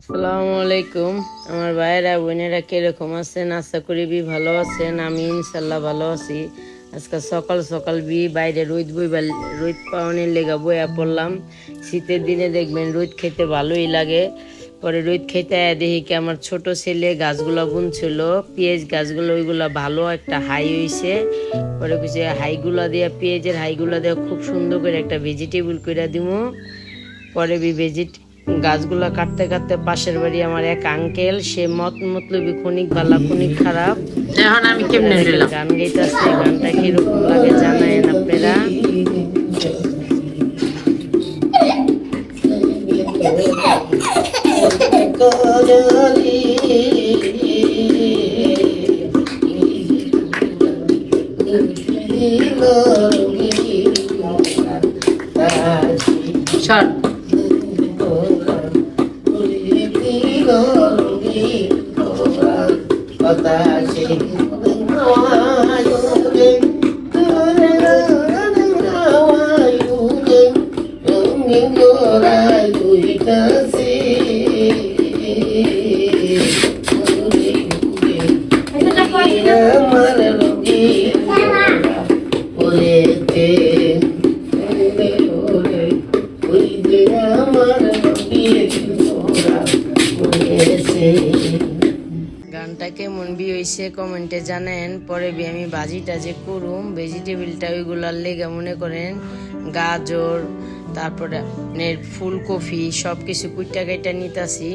আসসালামু আলাইকুম আমার ভাইয়েরা, বোনেরা কীরকম আছেন? আশা করি বি ভালো আছেন। আমি ইনশাল্লাহ ভালো আছি। আজকে সকাল সকাল বি বাইরে রোদ বইবার, রোদ পাওয়ানোর লেগা বইয়া পড়লাম। শীতের দিনে দেখবেন রোদ খেতে ভালোই লাগে। পরে রোদ খেতে দেখি কি আমার ছোট ছেলে গাছগুলো বুনছিল। পেঁয়াজ গাছগুলো, ওইগুলো ভালো একটা হাই হইছে। পরে কিছু হাইগুলো দিয়ে, পেঁয়াজের হাইগুলো দিয়ে খুব সুন্দর করে একটা ভেজিটেবল করে দিমু। পরে বি ভেজিট গাছগুলা কাটতে কাটতে পাশের বাড়ি আমার এক আঙ্কেল সে মত মতলবি ক্ষণিক বালা ক্ষণিক খারাপ। এখন আমি কেমনে গান গাইতেছে গানটা কীরকম লাগে জানায়েন আপনারা সর গানটা কেমন বি হয়েছে কমেন্টে জানেন পরে বি আমি ভাজিটা যে করুম ভেজিটেবিলটা ওইগুলার লেগে মনে করেন, গাজর, তারপরে ফুলকপি সব কিছু কুইটা কাইটা নিতাছি।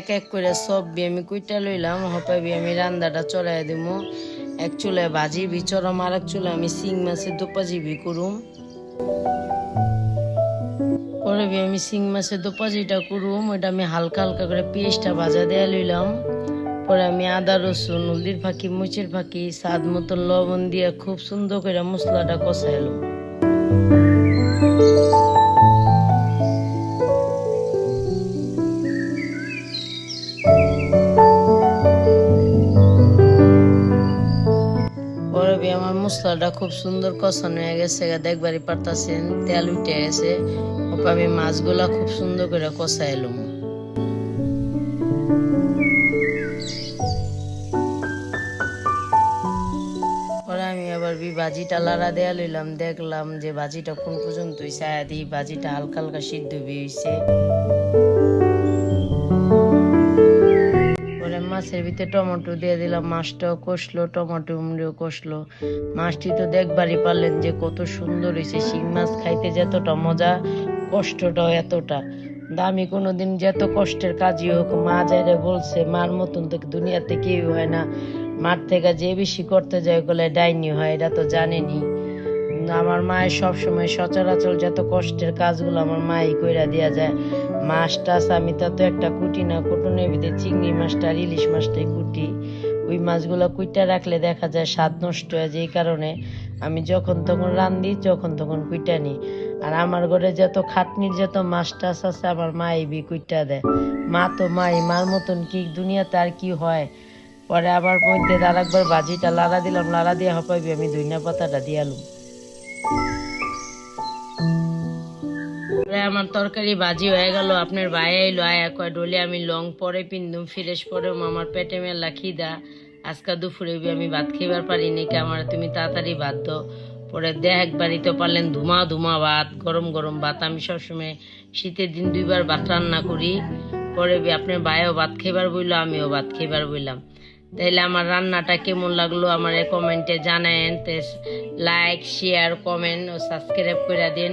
এক এক করে সব আমি কুইটা লইলাম হপাবি আমি রান্দাটা চড়াই দিব এক চুলায় ভাজি বি চরম আর এক চুলায় আমি সিং মাছের দোপাজি বি করুম। পরে আমি সিং মাছের দোপাজিটা করুম, ওইটা আমি হালকা হালকা করে পেঁয়াজটা ভাজা দেয়া লইলাম। পরে আমি আদা, রসুন, হলদির ফাঁকি মুচের ফাঁকি, স্বাদ মতো লবণ দিয়ে খুব সুন্দর করে মশলাটা কষাইলাম। আমার মশলাটা খুব সুন্দর কষানো হয়ে গেছে দেখবারই পারতাছেন, তেল উঠে গেছে। আমি মাছগুলা খুব সুন্দর করে কষাই এলাম। আমি আবার বি ভাজিটা লাড়া দেয়া লইলাম, দেখলাম যে ভাজিটা কোন পর্যন্ত হইছে আয়া দিই ভাজিটা হালকা হালকা সিদ্ধ বি হইছে। মাছের ভিতরে টমেটো দিয়ে দিলাম, মাছটাও কষলো, টমেটো উমড়িও কষলো। মাছটি তো দেখবারই পারলেন যে কত সুন্দর হয়েছে, শিং মাছ খাইতে যতটা মজা, কষ্টটাও এতটা। দামি কোনোদিন যত কষ্টের কাজই হোক, মা যাইরে বলছে, মার মতন তো দুনিয়াতে কেউ হয় না। মার থেকে যে বেশি করতে যায় ওগুলো ডাইনি হয়, এটা তো জানেনি। আমার মায়ের সব সময় সচরাচর যত কষ্টের কাজগুলো আমার মাই কইরা দেয়া যায়, মাছ টাছ, আমি তত একটা কুটি না, কুটুনের ভিতরে চিংড়ি মাছটা আর ইলিশ মাছটাই কুটি। ওই মাছগুলো কুইটা রাখলে দেখা যায় স্বাদ নষ্ট হয় যেই কারণে আমি যখন তখন রান্ধি, যখন তখন কুইটা নিই আর আমার ঘরে যত খাটনির যত মাছ টাছ আছে, আমার মাই বি কুইটা দেয়। মা তো মাই, মার মতন কি দুনিয়াতে আর কি হয়? পরে আবার মধ্যে আর একবার ভাজিটা লাড়া দিলাম, লাড়া দিয়ে হপাবি আমি ধইনা পাতাটা দিয়ালুম আমার তরকারি ভাজি হয়ে গেল, আপনার ভাই আইলো, আয়া কয়, ডলে, আমি লং পরে পিন্দুম ফিরেস পরেও আমার পেটে মেলা খিদা। আজকা দুপুরে আমি ভাত খাইবার পারি নি আমার তুমি তাড়াতাড়ি ভাত দাও। পরে দেখ একবারই তো পারলেন ধুমা ধুমা ভাত, গরম গরম ভাত। আমি সবসময় শীতের দিন দুইবার ভাত রান্না করি। পরে আপনার ভাইও ভাত খাইবার বইলো, আমিও ভাত খাইবার বইলাম। তাইলে আমার রান্নাটা কেমন লাগল আমার কমেন্টে জানায়েন। লাইক, শেয়ার, কমেন্ট ও সাবস্ক্রাইব করে দিন।